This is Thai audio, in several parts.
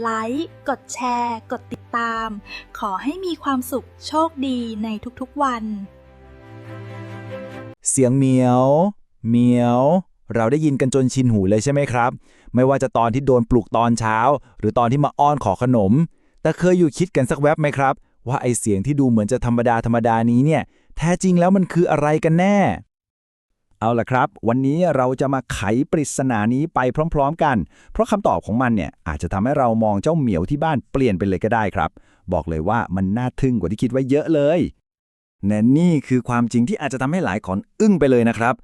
ไลค์ กดแชร์ กดติดตาม ขอให้มีความสุขโชคดีในทุกๆวัน เสียงเหมียวเหมียว เราได้ยินกันจนชินหูเลยใช่ไหมครับ ไม่ว่าจะตอนที่โดนปลุกตอนเช้า หรือตอนที่มาอ้อนขอขนม แต่เคยอยู่คิดกันสักแวบไหมครับ ว่าไอเสียงที่ดูเหมือนจะธรรมดาธรรมดานี้เนี่ย แท้จริงแล้วมันคืออะไรกันแน่ เอาล่ะครับ วันนี้เราจะมาไขปริศนานี้ไปพร้อม ๆ กัน เพราะคำตอบของมันเนี่ยอาจจะทำให้เรามองเจ้าเหมียวที่บ้านเปลี่ยนไปเลยก็ได้ครับ บอกเลยว่ามันน่าทึ่งกว่าที่คิดไว้เยอะเลยและนี่คือความจริงที่อาจจะทำให้หลายคนอึ้งไปเลยนะครับ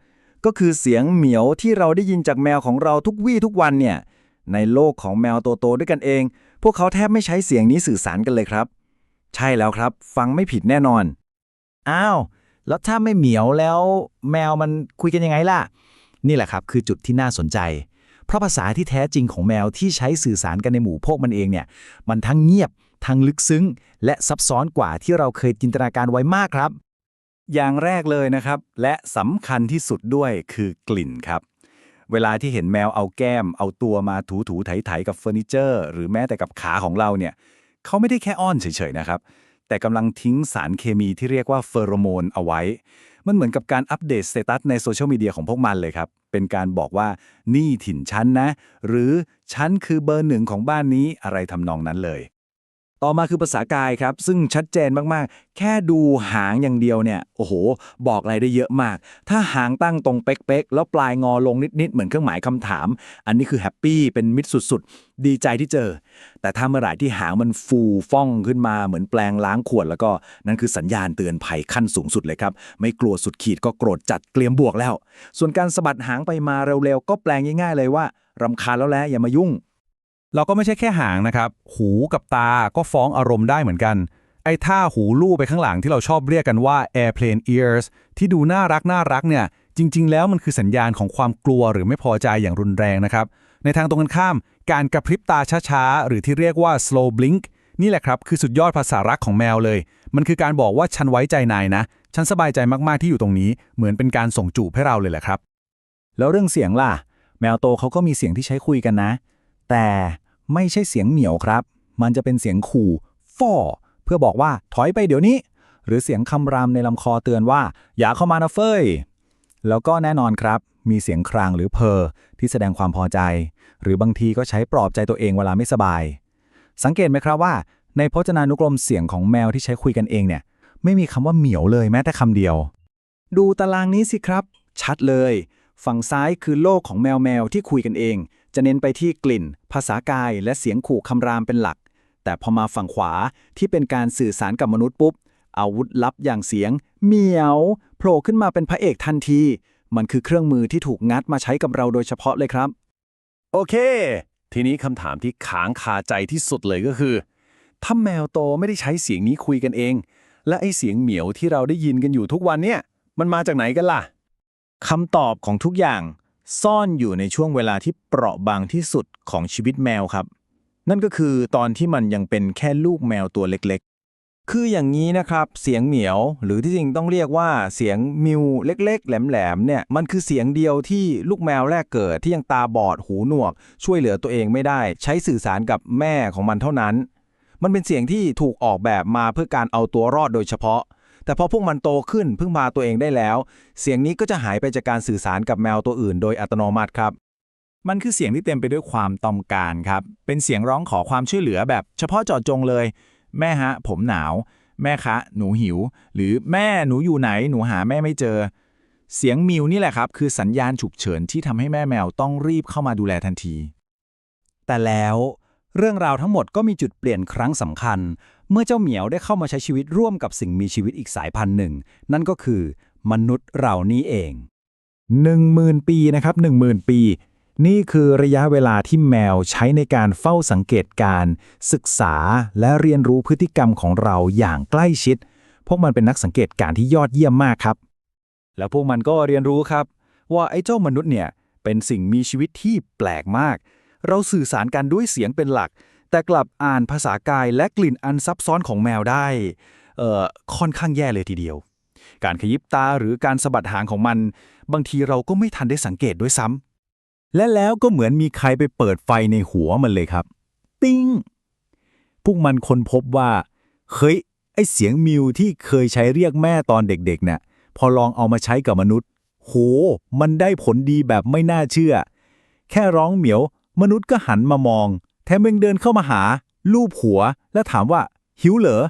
ก็คือเสียงเหมียวที่เราได้ยินจากแมวของเราทุกวี่ทุกวันเนี่ยในโลกของแมวโตๆด้วยกันเอง พวกเขาแทบไม่ใช้เสียงนี้สื่อสารกันเลยครับ ใช่แล้วครับ ฟังไม่ผิดแน่นอน อ้าว แล้วถ้าไม่เหมียวแล้วแมวมันคุยกันยังไงล่ะ นี่แหละครับคือจุดที่น่าสนใจ เพราะภาษาที่แท้จริงของแมวที่ใช้สื่อสารกันในหมู่พวกมันเองเนี่ยมันทั้งเงียบ ทั้งลึกซึ้ง และซับซ้อนกว่าที่เราเคยจินตนาการไว้มากครับ อย่างแรกเลยนะครับ และสำคัญที่สุดด้วยคือกลิ่นครับเวลาที่เห็นแมวเอาแก้ม เอาตัวมาถูถูไถไถๆกับเฟอร์นิเจอร์ หรือแม้แต่กับขาของเราเนี่ยเขาไม่ได้แค่อ้อนเฉยๆนะครับ แต่กำลังทิ้งสารเคมีที่เรียกว่าเฟอโรโมนเอาไว้ มันเหมือนกับการอัปเดตสเตตัสในโซเชียลมีเดียของพวกมันเลยครับ เป็นการบอกว่านี่ถิ่นชั้นนะ หรือชั้นคือเบอร์หนึ่งของบ้านนี้อะไรทำนองนั้นเลย ต่อมาคือภาษากายครับ ซึ่งชัดเจนมากๆ แค่ดูหางอย่างเดียวเนี่ย โอ้โห บอกอะไรได้เยอะมาก ถ้าหางตั้งตรงเป๊กๆ แล้วปลายงอลงนิดๆ เหมือนเครื่องหมายคำถาม อันนี้คือแฮปปี้เป็นมิตรสุดๆ ดีใจที่เจอ แต่ถ้าเมื่อไหร่ที่หางมันฟูฟ่องขึ้นมาเหมือนแปลงล้างขวด แล้วก็นั่นคือสัญญาณเตือนภัยขั้นสูงสุดเลยครับ ไม่กลัวสุดขีดก็โกรธจัดเกลียมบวกแล้ว ส่วนการสะบัดหางไปมาเร็วๆ ก็แปลงง่ายๆเลยว่ารำคาญแล้วแหละอย่ามายุ่ง เราก็ไม่ใช่แค่หางนะครับ หูกับตาก็ฟ้องอารมณ์ได้เหมือนกัน ไอ้ท่าหูลู่ไปข้างหลังที่เราชอบเรียกกันว่า airplane ears ที่ดูน่ารักน่ารักเนี่ย จริง ๆ แล้วมันคือสัญญาณของความกลัวหรือไม่พอใจอย่างรุนแรงนะครับ ในทางตรงกันข้าม การกระพริบตาช้าๆ หรือที่เรียกว่า slow blink นี่แหละครับ คือสุดยอดภาษารักของแมวเลย มันคือการบอกว่าฉันไว้ใจนายนะ ฉันสบายใจมากๆที่อยู่ตรงนี้ เหมือนเป็นการส่งจูบให้เราเลยแหละครับ แล้วเรื่องเสียงล่ะ แมวโตเขาก็มีเสียงที่ใช้คุยกันนะ แต่ ไม่ใช่เสียงเหมียวครับ มันจะเป็นเสียงขู่ฟอเพื่อบอกว่าถอยไปเดี๋ยวนี้ หรือเสียงคำรามในลำคอเตือนว่า อย่าเข้ามานะเฟยแล้วก็แน่นอนครับ มีเสียงครางหรือเพอที่แสดงความพอใจ หรือบางทีก็ใช้ปลอบใจตัวเองเวลาไม่สบาย สังเกตไหมครับว่า ในพจนานุกรมเสียงของแมวที่ใช้คุยกันเองเนี่ย ไม่มีคำว่าเหมียวเลยแม้แต่คำเดียว ดูตารางนี้สิครับ ชัดเลย ฝั่งซ้ายคือโลกของแมวแมวที่คุยกันเอง จะเน้นไปที่กลิ่น ภาษากาย และเสียงขู่คำรามเป็นหลัก แต่พอมาฝั่งขวาที่เป็นการสื่อสารกับมนุษย์ปุ๊บ อาวุธลับอย่างเสียงเหมียวโผล่ขึ้นมาเป็นพระเอกทันที มันคือเครื่องมือที่ถูกงัดมาใช้กับเราโดยเฉพาะเลยครับ โอเค ทีนี้คำถามที่ค้างคาใจที่สุดเลยก็คือถ้าแมวโตไม่ได้ใช้เสียงนี้คุยกันเอง และไอ้เสียงเหมียวที่เราได้ยินกันอยู่ทุกวันเนี่ย มันมาจากไหนกันล่ะคำตอบของทุกอย่าง ซ่อนอยู่ในช่วงเวลาที่เปราะบางที่สุดของชีวิตแมวครับ นั่นก็คือตอนที่มันยังเป็นแค่ลูกแมวตัวเล็กๆคืออย่างนี้นะครับ เสียงเหมียว หรือที่จริงต้องเรียกว่าเสียงมิวเล็กๆ แหลมๆเนี่ยมันคือเสียงเดียวที่ลูกแมวแรกเกิดที่ยังตาบอดหูหนวก ช่วยเหลือตัวเองไม่ได้ ใช้สื่อสารกับแม่ของมันเท่านั้น มันเป็นเสียงที่ถูกออกแบบมาเพื่อการเอาตัวรอดโดยเฉพาะ แต่พอพวกมันโตขึ้นพึ่งพาตัวเองได้แล้ว เสียงนี้ก็จะหายไปจากการสื่อสารกับแมวตัวอื่น โดยอัตโนมัติครับ มันคือเสียงที่เต็มไปด้วยความต้องการครับ เป็นเสียงร้องขอความช่วยเหลือแบบ เฉพาะเจาะจงเลย แม่ฮะ ผมหนาว แม่คะ หนูหิว หรือแม่หนูอยู่ไหนหนูหาแม่ไม่เจอ เสียงมิวนี่แหละครับ คือสัญญาณฉุกเฉินที่ทำให้แม่แมวต้องรีบเข้ามาดูแลทันที แต่แล้วเรื่องราวทั้งหมดก็มีจุดเปลี่ยนครั้งสำคัญ เมื่อเจ้าเหมียวได้เข้ามาใช้ชีวิตร่วมกับสิ่งมีชีวิตอีกสายพันธุ์หนึ่ง นั่นก็คือ มนุษย์เรานี้เอง 10,000 ปีนะครับ10,000 ปี นี่คือระยะเวลาที่แมวใช้ในการเฝ้าสังเกตการ ศึกษาและเรียนรู้พฤติกรรมของเราอย่างใกล้ชิด พวกมันเป็นนักสังเกตการที่ยอดเยี่ยมมากครับ แล้วพวกมันก็เรียนรู้ครับ ว่าไอ้เจ้ามนุษย์เนี่ยเป็นสิ่งมีชีวิตที่แปลกมาก เราสื่อสารกันด้วยเสียงเป็นหลัก แต่กลับอ่านภาษากายและกลิ่นอันซับซ้อนของแมวได้เอ่อค่อนข้างแย่เลยทีเดียว การขยิบตาหรือการสะบัดหางของมัน บางทีเราก็ไม่ทันได้สังเกตด้วยซ้ำและแล้วก็เหมือนมีใครไปเปิดไฟในหัวมันเลยครับ ติ้งพวกมันค้นพบว่าเฮ้ยไอเสียงมิวที่เคยใช้เรียกแม่ตอนเด็กๆเนี่ยพอลองเอามาใช้กับมนุษย์ โห มันได้ผลดีแบบไม่น่าเชื่อ แค่ร้องเหมียว มนุษย์ก็หันมามอง แถมยังเดินเข้ามาหา ลูบหัว และถามว่า หิวเหรอ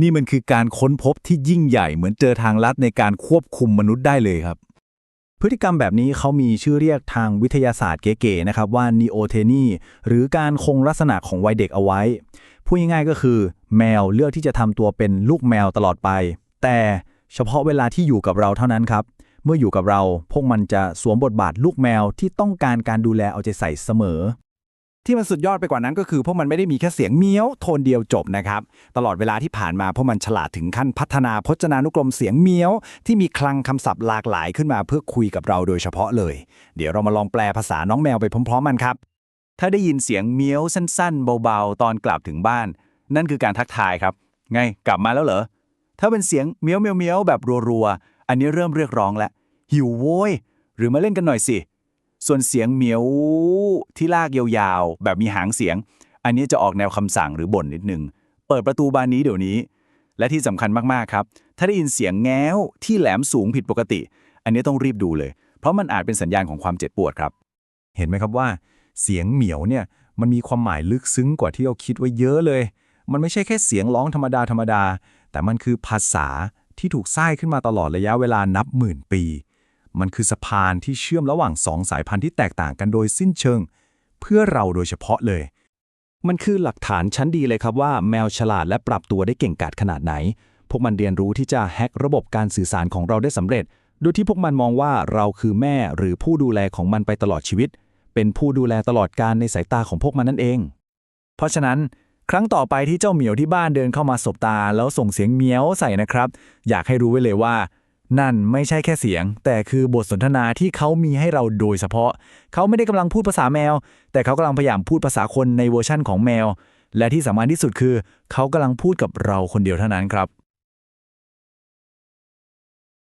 นี่มันคือการค้นพบที่ยิ่งใหญ่เหมือนเจอทางลัดในการควบคุมมนุษย์ได้เลยครับ พฤติกรรมแบบนี้เขามีชื่อเรียกทางวิทยาศาสตร์เก๋ๆนะครับว่า neoteny หรือการคงลักษณะของวัยเด็กเอาไว้ พูดง่ายๆก็คือ แมวเลือกที่จะทำตัวเป็นลูกแมวตลอดไป แต่เฉพาะเวลาที่อยู่กับเราเท่านั้นครับเมื่ออยู่กับเรา พวกมันจะสวมบทบาทลูกแมวที่ต้องการการดูแลเอาใจใส่เสมอ ที่มันสุดยอดไปกว่านั้นก็คือพวกมันไม่ได้มีแค่เสียงเมี้ยวโทนเดียวจบนะครับ ตลอดเวลาที่ผ่านมาพวกมันฉลาดถึงขั้นพัฒนาพจนานุกรมเสียงเมี้ยว ที่มีคลังคำศัพท์หลากหลายขึ้นมาเพื่อคุยกับเราโดยเฉพาะเลย เดี๋ยวเรามาลองแปลภาษาน้องแมวไปพร้อมๆกันครับ ถ้าได้ยินเสียงเมี้ยวสั้นๆ เบาๆ ตอนกลับถึงบ้าน นั่นคือการทักทายครับ ไงกลับมาแล้วเหรอถ้าเป็นเสียงเมี้ยวเมียวเมียวแบบรัวๆอันนี้เริ่มเรียกร้องแล้วหิวโว้ยหรือมาเล่นกันหน่อยสิ ส่วนเสียงเหมียวที่ลากยาวๆ แบบมีหางเสียง อันนี้จะออกแนวคำสั่งหรือบ่นนิดนึง เปิดประตูบานนี้เดี๋ยวนี้ และที่สำคัญมากๆครับ ถ้าได้ยินเสียงแง้วที่แหลมสูงผิดปกติ อันนี้ต้องรีบดูเลย เพราะมันอาจเป็นสัญญาณของความเจ็บปวดครับ เห็นไหมครับว่า เสียงเหมียวเนี่ยมันมีความหมายลึกซึ้งกว่าที่เราคิดไว้เยอะเลย มันไม่ใช่แค่เสียงร้องธรรมดาธรรมดา แต่มันคือภาษาที่ถูกสร้างขึ้นมาตลอดระยะเวลานับหมื่นปี มันคือสะพานที่เชื่อมระหว่างสองสายพันธุ์ที่แตกต่างกันโดยสิ้นเชิง เพื่อเราโดยเฉพาะเลย มันคือหลักฐานชั้นดีเลยครับว่าแมวฉลาดและปรับตัวได้เก่งกาจขนาดไหน พวกมันเรียนรู้ที่จะแฮ็กระบบการสื่อสารของเราได้สำเร็จ โดยที่พวกมันมองว่าเราคือแม่หรือผู้ดูแลของมันไปตลอดชีวิต เป็นผู้ดูแลตลอดการในสายตาของพวกมันนั่นเอง เพราะฉะนั้นครั้งต่อไปที่เจ้าเหมียวที่บ้านเดินเข้ามาสบตา แล้วส่งเสียงเมียวใส่นะครับ อยากให้รู้ไว้เลยว่า นั่นไม่ใช่แค่เสียง แต่คือบทสนทนาที่เขามีให้เราโดยเฉพาะ เขาไม่ได้กำลังพูดภาษาแมว แต่เขากำลังพยายามพูดภาษาคนในเวอร์ชั่นของแมว และที่สำคัญที่สุดคือ เขากำลังพูดกับเราคนเดียวเท่านั้นครับ